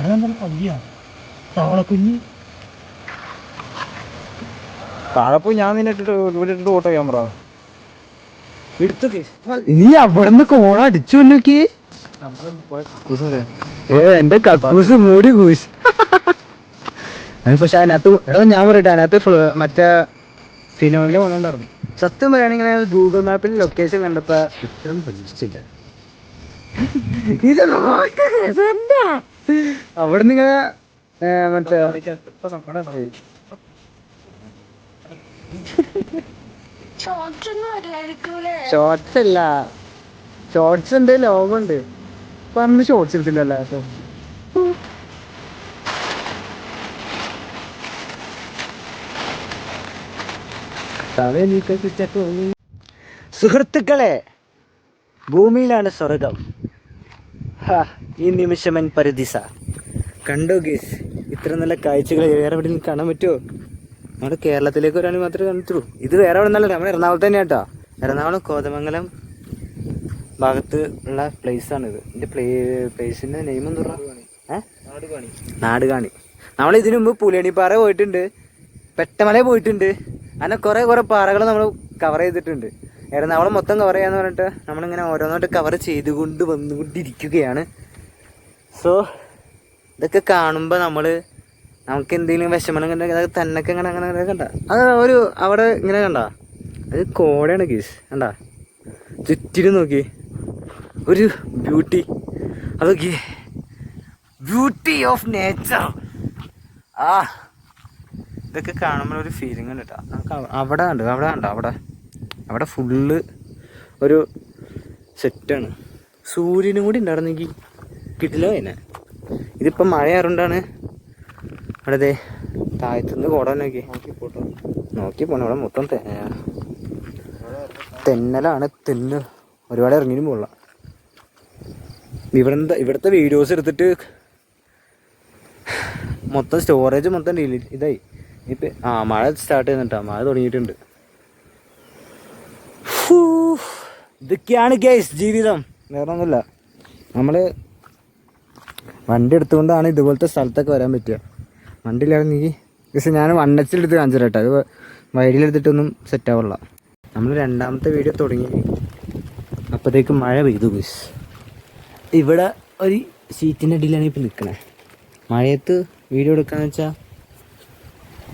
അതെന്താ പല്ലിയാ തവളക്കുഞ്ഞ് താഴെ പോയി ഞാൻ നിന്നെ ഇട്ടിട്ട് ഇവിടെ ഇട്ടിട്ട് ഓട്ടോ ക്യാമറ എടുത്തൊക്കെ നീ അവിടെ നിന്ന് കോള അടിച്ചു നോക്കി ഏ എന്റെ കക്കൂസ് മൂടി കൂസ്. പക്ഷെ അതിനകത്ത് എടാ ഞാൻ പറയട്ടെ അതിനകത്ത് മറ്റേ സിനിമയിൽ വന്നിട്ടുണ്ടായിരുന്നു. സത്യം പറയുകയാണെങ്കിൽ ഗൂഗിൾ മാപ്പിൽ ലൊക്കേഷൻ കണ്ടപ്പോ ഇത്രയും പ്രതീക്ഷിച്ചില്ല. ഇത് നോക്ക് രസമുണ്ടാ? അവിടെ നിങ്ങൾ മറ്റേ ഷോർട്സ് അല്ല ഷോർട്സ് ഉണ്ട് ലോഗുണ്ട് പറഞ്ഞ് ഷോർട്സ് എടുത്തില്ലല്ലോ സുഹൃത്തുക്കളെ ഭൂമിയിലാണ് സ്വർഗം. ഈ നിമിഷമൻ പരിധിസ. കണ്ടോ ഗീസ്? ഇത്ര നല്ല കാഴ്ചകൾ വേറെ എവിടെ നിന്ന് കാണാൻ പറ്റുമോ നമ്മുടെ കേരളത്തിലേക്ക് ഒരാൾ മാത്രമേ കാണത്തുള്ളൂ ഇത് വേറെ എവിടെ നിന്നല്ല നമ്മുടെ എറണാകുളത്ത് തന്നെ കേട്ടോ. എറണാകുളം കോതമംഗലം ഭാഗത്ത് ഉള്ള പ്ലേസ് ആണ് ഇത്. ഇതിന്റെ പ്ലേ പ്ലേസിന്റെ നെയിം എന്താ ഏഹ് നാട് കാണി നമ്മൾ ഇതിനു മുമ്പ് പുലിയണിപ്പാറ പോയിട്ടുണ്ട്. പെട്ടമല പോയിട്ടുണ്ട്. അങ്ങനെ കുറെ കുറെ പാറകൾ നമ്മൾ കവർ ചെയ്തിട്ടുണ്ട്. എറണാകുളം മൊത്തം കവർ ചെയ്യാന്ന് പറഞ്ഞിട്ട് നമ്മളിങ്ങനെ ഓരോന്നോട്ട് കവർ ചെയ്തുകൊണ്ട് വന്നുകൊണ്ടിരിക്കുകയാണ്. സോ ഇതൊക്കെ കാണുമ്പോൾ നമ്മൾ നമുക്ക് എന്തെങ്കിലും വിഷമം കണ്ടെങ്കിൽ അതൊക്കെ തന്നൊക്കെ ഇങ്ങനെ അങ്ങനെ അങ്ങനെ കണ്ട? അത് ഒരു അവിടെ ഇങ്ങനെ കണ്ട? അത് കോടയാണ് ഗീസ് കണ്ട? ചുറ്റിനും നോക്കി. ഒരു ബ്യൂട്ടി അതൊക്കെ ബ്യൂട്ടി ഓഫ് നേച്ചർ ആ. ഇതൊക്കെ കാണുമ്പോൾ ഒരു ഫീലിംഗ് ഉണ്ട് കേട്ടോ നമുക്ക് അവ- അവിടെ കണ്ടു? അവിടെ കണ്ടോ? അവിടെ. അവിടെ ഫുള്ള് ഒരു സെറ്റാണ്. സൂര്യനും കൂടി ഉണ്ടായിരുന്നെങ്കിൽ കിട്ടില്ല എന്നെ ഇതിപ്പം മഴയാറുകൊണ്ടാണ് അവിടെ താഴത്തുനിന്ന് കോട നോക്കി പോണ. അവിടെ മൊത്തം തെന്നലാണ്. തെന്നൽ ഒരുപാട് ഇറങ്ങിയും പോകില്ല ഇവിടെ ഇവിടുത്തെ വീഡിയോസ് എടുത്തിട്ട് മൊത്തം സ്റ്റോറേജ് മൊത്തം ഡിലീറ്റ് ഇതായി. ഇപ്പം ആ മഴ സ്റ്റാർട്ട് ചെയ്യുന്നുട്ടാ. മഴ തുടങ്ങിയിട്ടുണ്ട്. ഇതൊക്കെയാണ് ഗേസ് ജീവിതം. വേറെ ഒന്നുമില്ല നമ്മൾ വണ്ടി എടുത്തുകൊണ്ടാണ് ഇതുപോലത്തെ സ്ഥലത്തൊക്കെ വരാൻ പറ്റുക. നീ പക്ഷെ ഞാൻ വണ്ണച്ചിലെടുത്ത് കാണിച്ചു കേട്ടോ അത് വൈഡിലെടുത്തിട്ടൊന്നും സെറ്റ് ആവില്ല നമ്മൾ രണ്ടാമത്തെ വീഡിയോ തുടങ്ങി. അപ്പോഴത്തേക്ക് മഴ പെയ്തു ഗുസ് ഇവിടെ ഒരു സീറ്റിന്റെ അടിയിലാണ് ഇപ്പം നിൽക്കണേ മഴയത്ത് വീഡിയോ എടുക്കാന്ന് വെച്ചാൽ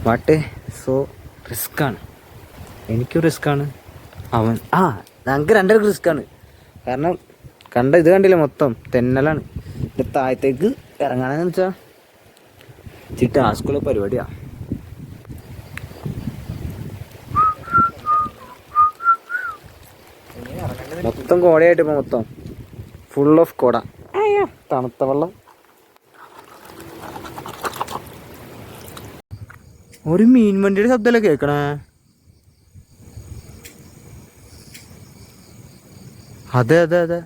വാട്ട് സോ റിസ്ക്കാണ് എനിക്കും റിസ്ക്കാണ് അവൻ ആ ഞങ്ങൾക്ക് രണ്ടുപേർക്ക് റിസ്ക്കാണ്. കാരണം കണ്ട ഇത് കണ്ടില്ല മൊത്തം? തെന്നലാണ്. ഇത് താഴത്തേക്ക് ഇറങ്ങാനെന്ന് വെച്ചാൽ ഇച്ചിരി ടാസ്കുള്ള പരിപാടിയാ. മൊത്തം കോടയായിട്ട് ഇപ്പൊ മൊത്തം. ഫുൾ ഓഫ് കോട. തണുത്ത വെള്ളം. ഒരു മീൻ വണ്ടിയുടെ ശബ്ദമല്ലേ കേക്കണേ അതെ അതെ അതെ.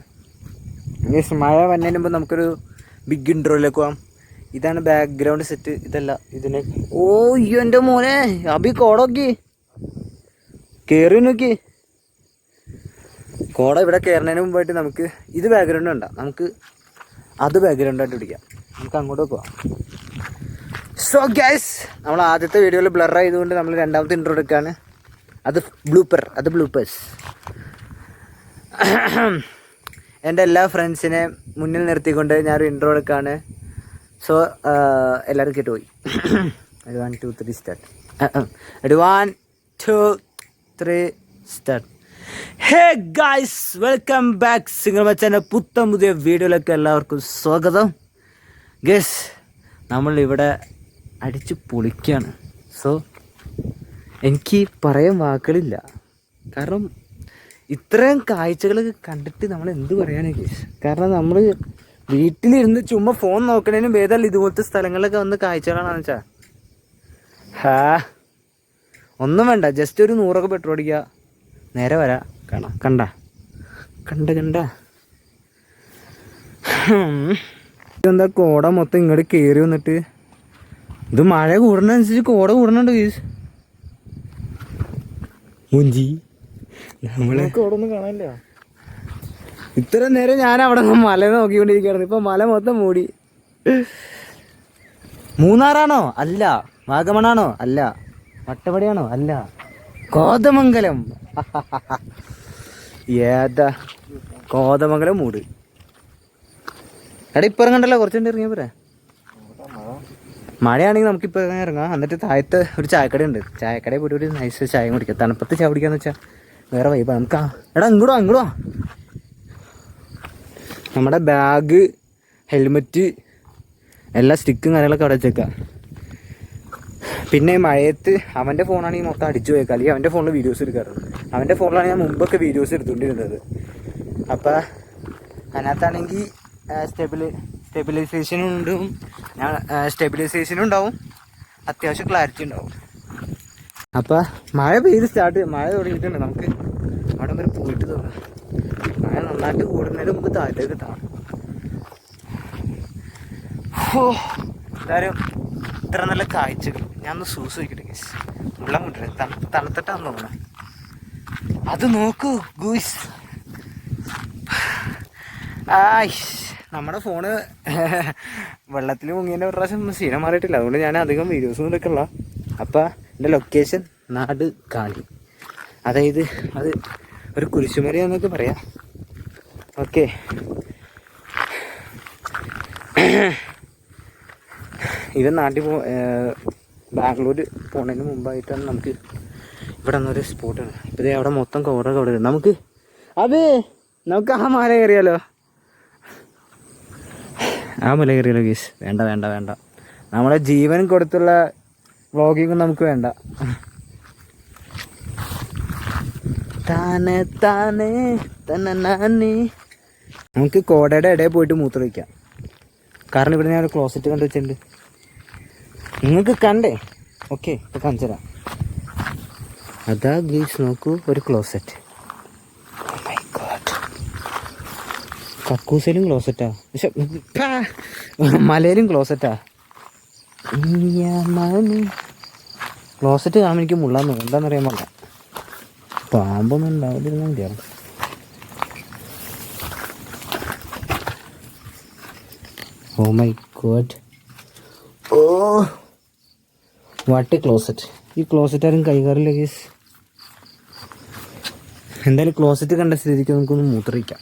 ഇനി മഴ വന്നതിന് മുമ്പ് നമുക്കൊരു ബിഗ് ഇൻട്രോയിലേക്ക് പോകാം ഇതാണ് ബാക്ക്ഗ്രൗണ്ട് സെറ്റ് ഇതല്ല ഇതിന്. ഓ അയ്യോ എന്റെ മോനെ. അഭി കോടോക്കി കയറി നോക്കി. കോട ഇവിടെ കയറുന്നതിന് മുമ്പായിട്ട് നമുക്ക് ഇത് ബാക്ക്ഗ്രൗണ്ട് ഉണ്ടാ നമുക്ക് അത് ബാക്ക്ഗ്രൗണ്ടായിട്ട് പിടിക്കാം. നമുക്ക് അങ്ങോട്ട് പോവാം. സോ ഗ്യാസ് നമ്മൾ ആദ്യത്തെ വീഡിയോയിൽ ബ്ലർ ആയതുകൊണ്ട് നമ്മൾ രണ്ടാമത്തെ ഇൻട്രോ എടുക്കുകയാണ് അത് ബ്ലൂപ്പർ അത് ബ്ലൂപ്പേഴ്സ് എന്റെ എല്ലാ ഫ്രണ്ട്സിനെ മുന്നിൽ നിർത്തിക്കൊണ്ട് ഞാനൊരു ഇൻട്രോ എടുക്കുകയാണ് സോ എല്ലാവരും കേട്ടുപോയി ഒരു വൺ ടു ത്രീ സ്റ്റാർട്ട് ഒരു one two three start hey guys welcome back singer മച്ചാന്റെ പുത്തൻ പുതിയ വീഡിയോയിലേക്ക് എല്ലാവർക്കും സ്വാഗതം. ഗസ് നമ്മൾ ഇവിടെ അടിച്ച് പൊളിക്കുകയാണ് സോ എനിക്ക് പറയാൻ വാക്കുകളില്ല. കാരണം ഇത്രയും കാഴ്ചകൾ കണ്ടിട്ട് നമ്മൾ എന്ത് പറയാനൊക്കെ കാരണം നമ്മൾ വീട്ടിലിരുന്ന് ചുമ്മാ ഫോൺ നോക്കണേനും ഭേദമല്ല ഇതുപോലത്തെ സ്ഥലങ്ങളിലൊക്കെ വന്ന് കാഴ്ചകളാണെന്ന് വെച്ചാ. ഹാ. ഒന്നും വേണ്ട ജസ്റ്റ് ഒരു നൂറൊക്കെ പെട്രോൾ അടിക്കുക നേരെ വരാ. കാണാം. കണ്ട? കണ്ട കണ്ട? എന്താ കോട മൊത്തം ഇങ്ങോട്ട് കയറി വന്നിട്ട്? ഇത് മഴ കൂടുന്നതനുസരിച്ച് കോട കൂടുന്നുണ്ട് കേസ് മുഞ്ചി. നമ്മളെ കാണാനില്ല. ഇത്ര നേരം ഞാൻ അവിടെ മല നോക്കിക്കൊണ്ടിരിക്കുകയായിരുന്നു. ഇപ്പൊ മല മൊത്തം മൂടി. മൂന്നാറാണോ? അല്ല. വാഗമണാണോ? അല്ല. വട്ടവടയാണോ? അല്ല. കോതമംഗലം. ഏതാ? കോതമംഗലം മൂട്. എടാ ഇപ്പൊ ഇറങ്ങണ്ടല്ലോ. കുറച്ചുണ്ട് ഇറങ്ങിയാ പോരാ. മഴയാണെങ്കിൽ ഇറങ്ങാൻ ഇറങ്ങാം. എന്നിട്ട് താഴത്ത് ഒരു ചായക്കട ഉണ്ട് ചായക്കടയിൽ പോയിട്ട് ഒരു നൈസ് ചായ കുടിക്കാം. തണുപ്പത്ത് ചായ കുടിക്കാന്ന് വെച്ചാൽ വേറെ വൈബാ നമുക്ക്. എടാ ഇങ്ങോട്ടോ ഇങ്ങോട്ടോ നമ്മുടെ ബാഗ് ഹെൽമെറ്റ് എല്ലാ സ്റ്റിക്കും കാര്യങ്ങളൊക്കെ അവിടെ വെച്ചേക്കാം. പിന്നെ മഴയത്ത് അവന്റെ ഫോണാണെങ്കിൽ മൊത്തം അടിച്ചു പോയേക്കാം. അല്ലെങ്കിൽ അവന്റെ ഫോണിൽ വീഡിയോസ് എടുക്കാറുണ്ട് അവന്റെ ഫോണിലാണ് ഞാൻ മുമ്പൊക്കെ വീഡിയോസ് എടുത്തുകൊണ്ടിരുന്നത്. അപ്പോൾ അതിനകത്താണെങ്കിൽ സ്റ്റെബിലി സ്റ്റെബിലൈസേഷനും ഉണ്ടാവും. സ്റ്റെബിലൈസേഷനും ഉണ്ടാവും. അത്യാവശ്യം ക്ലാരിറ്റി ഉണ്ടാവും. അപ്പം മഴ പെയ്ത് സ്റ്റാർട്ട് മഴ തുടങ്ങിയിട്ടുണ്ട്. നമുക്ക് അവിടെ വരെ പോയിട്ട് തുടങ്ങാം മഴ നന്നായിട്ട് കൂടുന്നതിന് മുമ്പ് താഴത്തേക്ക് എത്താം ഓ എന്തായാലും ഇത്ര നല്ല കാഴ്ചകൾ. ഞാൻ ഒന്ന് സൂസ് വയ്ക്കട്ടെ ഗീസ് വെള്ളം കൊണ്ടുവരാം തണുത്തിട്ടാന്ന് തോന്നണം അത് നോക്കൂ ഗൂസ് ആയ് നമ്മുടെ ഫോണ് വെള്ളത്തിൽ മുങ്ങിയതിന്റെ ഒരു പ്രാവശ്യം സീനം മാറിയിട്ടില്ല. അതുകൊണ്ട് ഞാൻ അധികം വീഡിയോസ് എടുക്കല്ല അപ്പം എന്റെ ലൊക്കേഷൻ നാട് കാണി അതായത് അത് ഒരു കുരിശുമലയെന്നൊക്കെ പറയാം. ഓക്കെ ഇവൻ നാട്ടിൽ പോ ബാംഗ്ലൂർ പോണതിന് മുമ്പായിട്ടാണ് നമുക്ക് ഇവിടെ നിന്നൊരു സ്പോട്ടാണ് ഇപ്പം അവിടെ മൊത്തം കവറൊക്കെ അവിടെ നമുക്ക് അതെ നമുക്ക് ആ മല കയറിയാലോ? ആ മല കയറിയാലോ ഗീസ് വേണ്ട വേണ്ട വേണ്ട. നമ്മളെ ജീവൻ കൊടുത്തുള്ള വ്ളോഗിങ് നമുക്ക് വേണ്ട. താനെ താനെ നമുക്ക് കോടയുടെ ഇടയിൽ പോയിട്ട് മൂത്രമൊഴിക്കാം കാരണം ഇവിടെ ഞാൻ ക്ലോസറ്റ് കണ്ടു വെച്ചിട്ടുണ്ട്. നിങ്ങൾക്ക് കണ്ടേ? ഓക്കെ ഇപ്പം കാണിച്ചുതരാം. അതാ ഗീസ് നോക്കൂ ഒരു ക്ലോസറ്റ് കക്കൂസിലും ക്ലോസറ്റാ പക്ഷെ മലയിലും ക്ലോസറ്റാ ക്ലോസറ്റ് കാണാൻ എനിക്ക് മുള്ളാന്ന്. എന്താണെന്നറിയാൻ പാടില്ല. പാമ്പൊന്നും ഉണ്ടാവില്ല മതിയാണ് oh my god oh. What closet ഈ ക്ലോസറ്റ് ആരും കൈകാറില്ല ഗീസ് എന്തായാലും ക്ലോസറ്റ് കണ്ട സ്ഥിതിക്ക് നമുക്കൊന്ന് മൂത്രയിക്കാം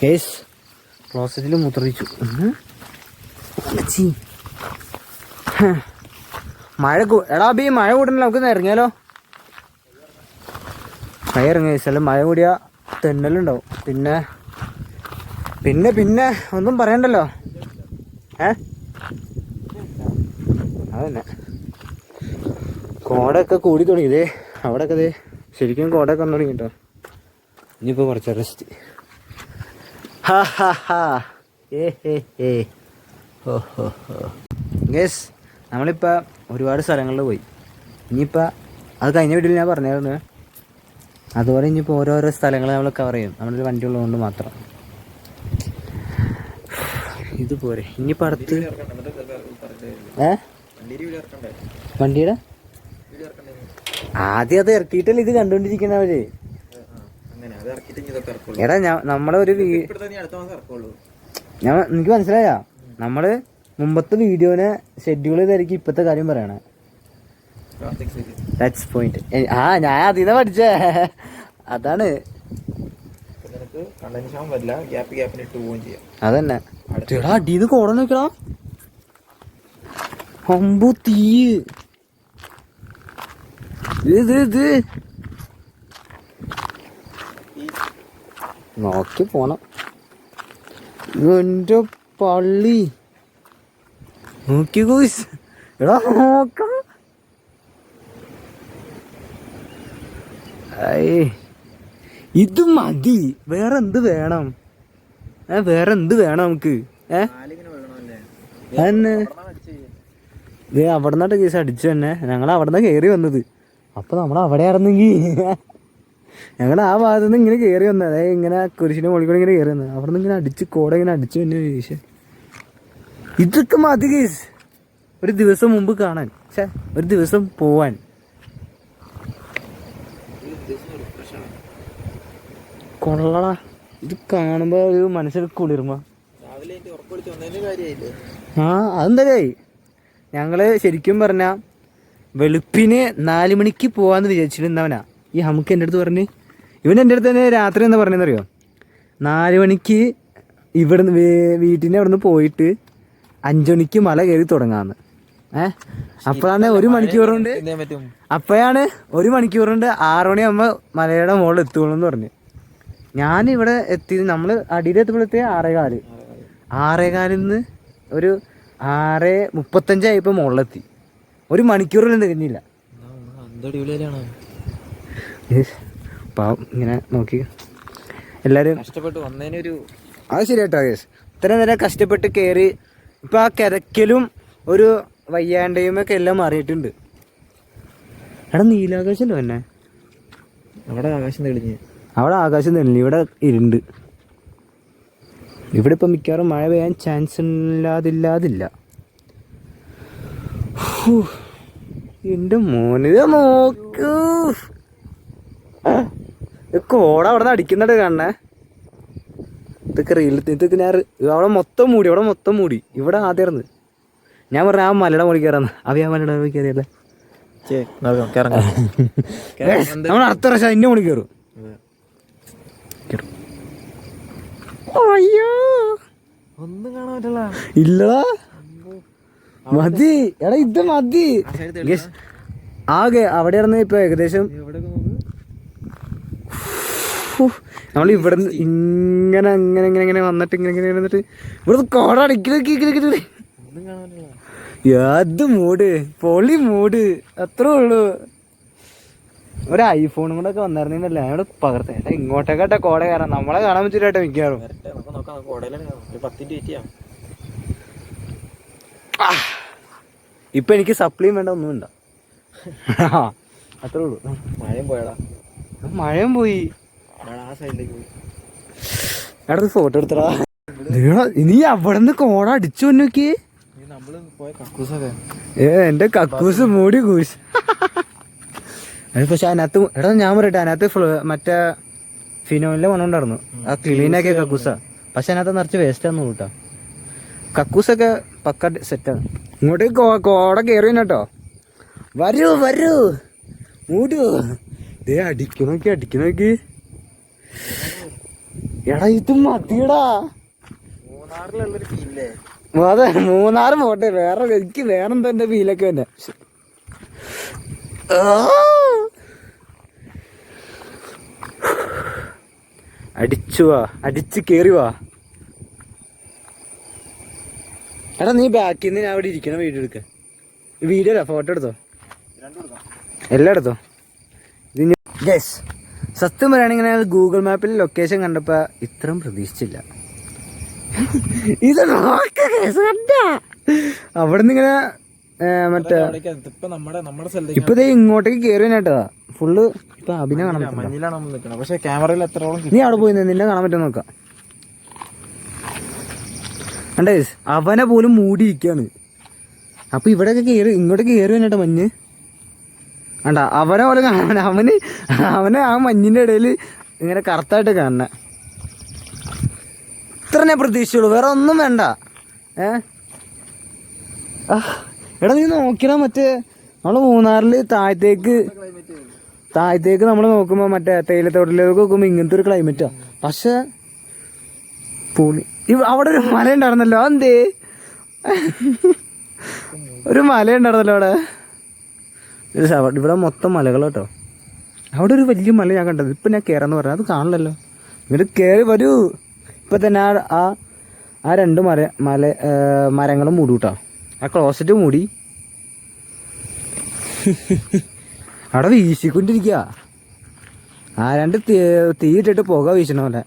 കേസ് ക്ലോസറ്റിൽ മുത്രിച്ചു. മഴ എടാ ബി മഴ കൂടണല്ലോ നമുക്ക് ഇറങ്ങിയാലോ? മഴ ഇറങ്ങിയ സ്ഥലം മഴ കൂടിയ തെന്നലുണ്ടാവും. പിന്നെ പിന്നെ പിന്നെ ഒന്നും പറയണ്ടല്ലോ. ഏ അതന്നെ. കോടൊക്കെ കൂടി തുടങ്ങി. ഇതേ അവിടെയൊക്കെ ശരിക്കും കോടൊക്കെ വന്നു തുടങ്ങി കേട്ടോ ഇനിയിപ്പോൾ കുറച്ച് റെസ്റ്റ് ഗേസ് നമ്മളിപ്പോൾ ഒരുപാട് സ്ഥലങ്ങളിൽ പോയി. ഇനിയിപ്പോൾ അത് കഴിഞ്ഞ വീട്ടിൽ ഞാൻ പറഞ്ഞായിരുന്നു. അതുപോലെ ഇനിയിപ്പോൾ ഓരോരോ സ്ഥലങ്ങൾ നമ്മൾ കവർ ചെയ്യും. നമ്മളൊരു വണ്ടി ഉള്ളതുകൊണ്ട് മാത്രം. ഇത് പോരെ ഇനിയിപ്പോൾ അടുത്ത് ഏ? വണ്ടിയുടെ? ആദ്യം അത് ഇറക്കിയിട്ടല്ലേ ഇത് കണ്ടുകൊണ്ടിരിക്കണവര് എടാ ഞാൻ നമ്മളെ ഒരു ഞാൻ എനിക്ക് മനസ്സിലായ? നമ്മൾ മുമ്പത്തെ വീഡിയോനെ ഷെഡ്യൂൾ ചെയ്തായിരിക്കും ഇപ്പത്തെ കാര്യം പറയണേ. ദാറ്റ്സ് പോയിന്റ് ആ ഞാൻ അതിനെ പഠിച്ചേ. അതാണ്. അതന്നെ. എടാ അടീന്ന് കോടം നോക്കടാ അമ്പു തീ ഇത് ഇത്. നോക്കി പോണം. എന്റെ പള്ളി. നോക്കി എടാ നോക്കാം. ഇത് മതി. വേറെ എന്ത് വേണം? ഏ വേറെ എന്ത് വേണം നമുക്ക്? ഏ? ഇത് അവിടെ നിന്നിട്ട് കേസ് അടിച്ചു തന്നെ. ഞങ്ങൾ അവിടെ നിന്ന് കയറി വന്നത്. അപ്പൊ നമ്മൾ അവിടെ ആയിരുന്നെങ്കി. ഞങ്ങൾ ആ ഭാഗത്ത് നിന്ന് ഇങ്ങനെ കയറി വന്നത് അതായത് ഇങ്ങനെ കുരിശിന്റെ മുകളിൽ കൂടെ ഇങ്ങനെ കയറി വന്നത് അവിടെ നിന്ന് ഇങ്ങനെ അടിച്ച് കോട ഇങ്ങനെ അടിച്ചു തന്നെ കേസ് ഇതൊക്കെ മതി കേസ് ഒരു ദിവസം മുമ്പ് കാണാൻ. പക്ഷേ ഒരു ദിവസം പോവാൻ. കൊള്ളടാ. ഇത് കാണുമ്പോ ഒരു മനസ്സിൽ കുളിർമ. ആ അതെന്തായി ഞങ്ങൾ ശരിക്കും പറഞ്ഞ വെളുപ്പിന് നാല് മണിക്ക് പോവാന്ന് വിചാരിച്ചിരുന്നവനാ ഈ ഹമുക്ക് എന്റെ അടുത്ത് പറഞ്ഞ് ഇവൻ എന്റെ അടുത്ത് തന്നെ രാത്രി എന്താ പറഞ്ഞതെന്നറിയോ? നാല് മണിക്ക് ഇവിടുന്ന് വീട്ടിന്റെ അവിടെ നിന്ന് പോയിട്ട് അഞ്ചു മണിക്ക് മല കയറി തുടങ്ങാന്ന്. ഏ? അപ്പോഴാണ് ഒരു മണിക്കൂർ കൊണ്ട് അപ്പോഴാണ് ഒരു മണിക്കൂർ കൊണ്ട് ആറു മണിയാകുമ്പോൾ മലയുടെ മുകളിൽ എത്തുകയുള്ളൂ എന്ന് പറഞ്ഞു. ഞാൻ ഇവിടെ എത്തി നമ്മൾ അടിയിലെത്തുമ്പോഴത്തെ ആറേകാൽ. ആറേകാലിൽ നിന്ന് ഒരു ആറ് മുപ്പത്തഞ്ചായപ്പോൾ മുകളിലെത്തി ഒരു മണിക്കൂറിൽ തികഞ്ഞില്ല പാവം ഇങ്ങനെ നോക്കി. എല്ലാവരും കഷ്ടപ്പെട്ട് വന്നതിനൊരു അത് ശരി കേട്ടോ കേസ് ഇത്രയും നേരം കഷ്ടപ്പെട്ട് കയറി ഇപ്പം ആ കിതക്കലും ഒരു വയ്യാണ്ടയും ഒക്കെ എല്ലാം മാറിയിട്ടുണ്ട്. എടാ നീലാകാശല്ലോ എന്നെ അവിടെ ആകാശം തെളിഞ്ഞ്. അവിടെ ആകാശം തെളിഞ്ഞു ഇവിടെ ഇരുണ്ട്. ഇവിടെ ഇപ്പം മിക്കവാറും മഴ പെയ്യാൻ ചാൻസ് ഇല്ലാതില്ലാതില്ല. എന്റെ എന്റെ മോനെ നോക്കൂ. കോട അവിടെ നിന്ന് അടിക്കുന്നുണ്ട് കണ്ണേ. ഇതൊക്കെ റീൽ ഇതൊക്കെ ഞാൻ അവിടെ മൊത്തം മൂടി അവിടെ മൊത്തം മൂടി. ഇവിടെ ആദ്യമായിരുന്നു ഞാൻ പറഞ്ഞ ആ മലയുടെ മുകളിൽ കയറാന്ന്. അവ ആ മലയുടെ മുകളിൽ കയറിയല്ലേ? നമ്മൾ അടുത്ത പ്രാവശ്യം അതിന്റെ മുകളിൽ കയറും. അയ്യോ. ഒന്നും കാണാൻ പറ്റില്ല. ഇല്ലടാ. മതി. എടാ ഇത് മതി. ആകെ അവിടെ ഇറന്ന് ഇപ്പൊ ഏകദേശം നമ്മൾ ഇവിടെ ഇങ്ങനെ അങ്ങനെ ഇങ്ങനെ ഇങ്ങനെ വന്നിട്ട് ഇങ്ങനെ ഇങ്ങനെ വന്നിട്ട് ഇവിടെ കോട അടിക്കണ ഒന്നും കാണാൻ പറ്റില്ല അത് മൂട് പൊളി മൂട്. അത്രേ ഉള്ളൂ. ഒരു ഐഫോണും കൂടെ ഒക്കെ വന്നിരുന്നില്ല ഞങ്ങൾ പകർത്തേ. ഇങ്ങോട്ടേക്കാട്ടെ കോട കയറാം നമ്മളെ കാണാൻ പറ്റില്ല മിക്കവാറും. വരട്ടെ നമുക്ക് നോക്കാം നമുക്ക് ഉടനെ ഒരു പത്തിന്റെ വെയിറ്റ് ഇപ്പൊ എനിക്ക് സപ്ലിയും വേണ്ട ഒന്നും വേണ്ട. അത്രേ ഉള്ളൂ. മഴയും പോയടാ. മഴയും പോയി. എടാ ഫോട്ടോ എടുത്തടാ. നീ അവിടെ നിന്ന് കോട അടിച്ചു നോക്കി ഏ എന്റെ കക്കൂസ് മൂടി കൂസ് അത് പക്ഷെ അതിനകത്ത് എടാ ഞാൻ പറയട്ടെ അതിനകത്ത് ഫ്ലോ മറ്റേ ഫിനോയിലെ മണമുണ്ടായിരുന്നു. ആ ക്ലീൻ ആക്കിയ കക്കൂസ. പക്ഷെ അതിനകത്ത് നിറച്ച് വേസ്റ്റ് ആണെന്ന് കൂട്ടാ കക്കൂസൊക്കെ പക്ക സെറ്റാണ് ഇങ്ങോട്ട് കോട കയറി കേട്ടോ വരൂ വരൂ. മൂടൂ. ദേ അടിക്കു നോക്കി അടിക്കു നോക്കി എടാ ഇത് മതിയടാ. അതെ മൂന്നാറ് പോട്ടെ. വേറെ എനിക്ക് വേറെന്താ എന്റെ ഫീലൊക്കെ തന്നെ. അടിച്ചു വാ. അടിച്ച് കേറി വാ. എടാ നീ ബാക്കിൽ നിന്ന് ഞാൻ അവിടെ ഇരിക്കണം വീഡിയോ എടുക്ക. വീഡിയോ അല്ല ഫോട്ടോ എടുത്തോ? എല്ലാം എടുത്തോ? ഇത് യെസ് സത്യം പറയുകയാണെങ്കിൽ ഞങ്ങൾ ഗൂഗിൾ മാപ്പിൽ ലൊക്കേഷൻ കണ്ടപ്പോ ഇത്രയും പ്രതീക്ഷിച്ചില്ല. ഇത് അവിടെ നിന്ന് ഇങ്ങനെ മറ്റേ ഇപ്പൊ ഇങ്ങോട്ടേക്ക് കേറി കേട്ടോ. ഫുള്ള് ഇപ്പൊ അഭിനയ കാണാൻ പറ്റില്ല പക്ഷെ ക്യാമറയിൽ എത്രയോളം നീ അവിടെ പോയി നിന്നെ കാണാൻ പറ്റുമോ നോക്കാം. കണ്ടേ അവനെ പോലും മൂടിയിരിക്കാണ്. അപ്പൊ ഇവിടെയൊക്കെ കേറി ഇങ്ങോട്ട് കേറി വന്നിട്ട് മഞ്ഞ്. കണ്ട അവനെ പോലെ കാണാൻ അവന് അവനെ ആ മഞ്ഞിന്റെ ഇടയിൽ ഇങ്ങനെ കറുത്തായിട്ട് കാണണ ഇത്ര ഞാൻ പ്രതീക്ഷിച്ചുള്ളൂ വേറെ ഒന്നും വേണ്ട. ഏ? എടാ നീ നോക്കിയാ മറ്റേ നമ്മൾ മൂന്നാറിൽ താഴത്തേക്ക് താഴത്തേക്ക് നമ്മൾ നോക്കുമ്പോൾ മറ്റേ തേയിലത്തോട്ടിലേക്ക് നോക്കുമ്പോൾ ഇങ്ങനത്തെ ഒരു ക്ലൈമറ്റാ പക്ഷെ ഇവ- അവിടെ ഒരു മല ഉണ്ടായിരുന്നല്ലോ എന്തേ ഒരു മല ഉണ്ടായിരുന്നല്ലോ അവിടെ. സവ- ഇവിടെ മൊത്തം മലകൾ കേട്ടോ. അവിടെ ഒരു വലിയ മല ഞാൻ കണ്ടത്. ഇപ്പം ഞാൻ കയറാന്ന് പറഞ്ഞത്. അത് കാണില്ലല്ലോ ഇങ്ങോട്ട് കയറി വരൂ. ഇപ്പം തന്നെ ആ ആ- ആ രണ്ട് മര മല മരങ്ങളും മൂടി കേട്ടോ ആ ക്ലോസറ്റ് മൂടി. അവിടെ വീശിക്കൊണ്ടിരിക്കുക ആരാണ്ട് തീ തീയിട്ടിട്ട് പുക വീശണ പോലെ.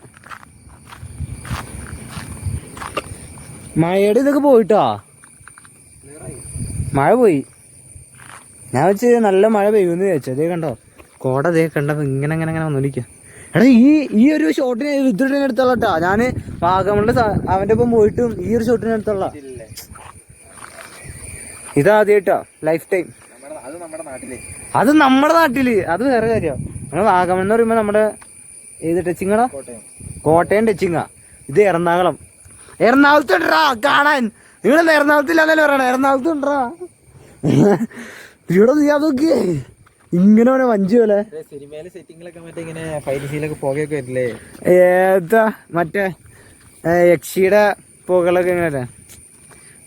മഴയുടെ ഇതൊക്കെ പോയിട്ടോ? മഴ പോയി. ഞാൻ വെച്ച് നല്ല മഴ പെയ്യുമെന്ന് ചോദിച്ചു അതേ കണ്ടോ? കോട അതേ കണ്ടപ്പോൾ ഇങ്ങനെ അങ്ങനെ അങ്ങനെ വന്നോണ്ടിരിക്കുക എടാ ഈ ഈ ഒരു ഷോട്ടിന് രുദ്രനെ എടുത്തോളാം കേട്ടോ ഞാൻ വാഗമണിന്റെ സ- അവന്റെ ഒപ്പം പോയിട്ടും ഈ ഒരു ഷോട്ടിന് എടുത്തോളാം. ഇതാദ്യമായിട്ടോ ലൈഫ് ടൈം അത് നമ്മുടെ നാട്ടിലെ. അത് വേറെ കാര്യം. നമ്മൾ വാഗമൺ എന്ന് പറയുമ്പോ നമ്മുടെ ഏത് ടച്ചിങ്ങടാ കോട്ടയം ടച്ചിങ്ങാ ഇത് എറണാകുളം. എറണാകുളത്ത് ഉണ്ടാ കാണാൻ. നിങ്ങൾ എറണാകുളത്തില്ലാന്നല്ലേ പറയണേ? എറണാകുളത്ത് ഉണ്ടടാ ഇവിടെ നീ അതൊക്കെ ഇങ്ങനെ വേണേ വഞ്ചി പോലെ. സിനിമയിലെ സെറ്റിങ്ങിലൊക്കെ മറ്റേ ഇങ്ങനെ സീലൊക്കെ പുകയൊക്കെ വരില്ലേ? ഏതാ മറ്റേ യക്ഷിയുടെ പുകളൊക്കെ ഇങ്ങനെ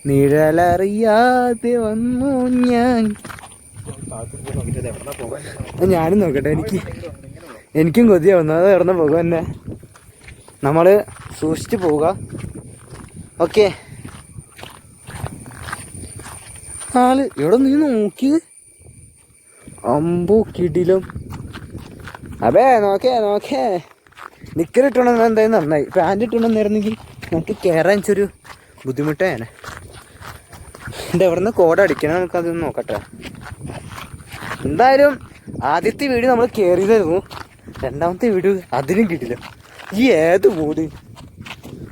നിഴലറിയാതെ വന്നു ഞാൻ. ഞാനും നോക്കട്ടെ എനിക്ക് എനിക്കും കൊതിയാവുന്നു അത് ഇറന്ന് പോകുക തന്നെ നമ്മൾ സൂക്ഷിച്ചു പോവുക. ഓക്കെ. ആൾ ഇവിടെ നീ നോക്കി അമ്പോ കിടിലും. അബേ നോക്കേ നോക്കേ. നിക്കറിട്ടോണ്ടെന്ന് എന്തായാലും നന്നായി. പാന്റ് ഇട്ടണമെന്നായിരുന്നെങ്കിൽ നമുക്ക് കയറാൻ ചൊരു ബുദ്ധിമുട്ടാണ് ഇത് എവിടെ കോട അടിക്കണം നമുക്കതൊന്ന് നോക്കട്ടെ. എന്തായാലും ആദ്യത്തെ വീഡിയോ നമ്മൾ കയറിയതായിരുന്നു രണ്ടാമത്തെ വീഡിയോ അതിനും കിട്ടില്ല ഈ ഏത് മൂടി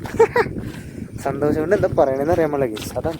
സന്തോഷം കൊണ്ട് എന്താ പറയണെന്ന് അറിയാൻ പാടില്ല ഗീസ് അതാണ്.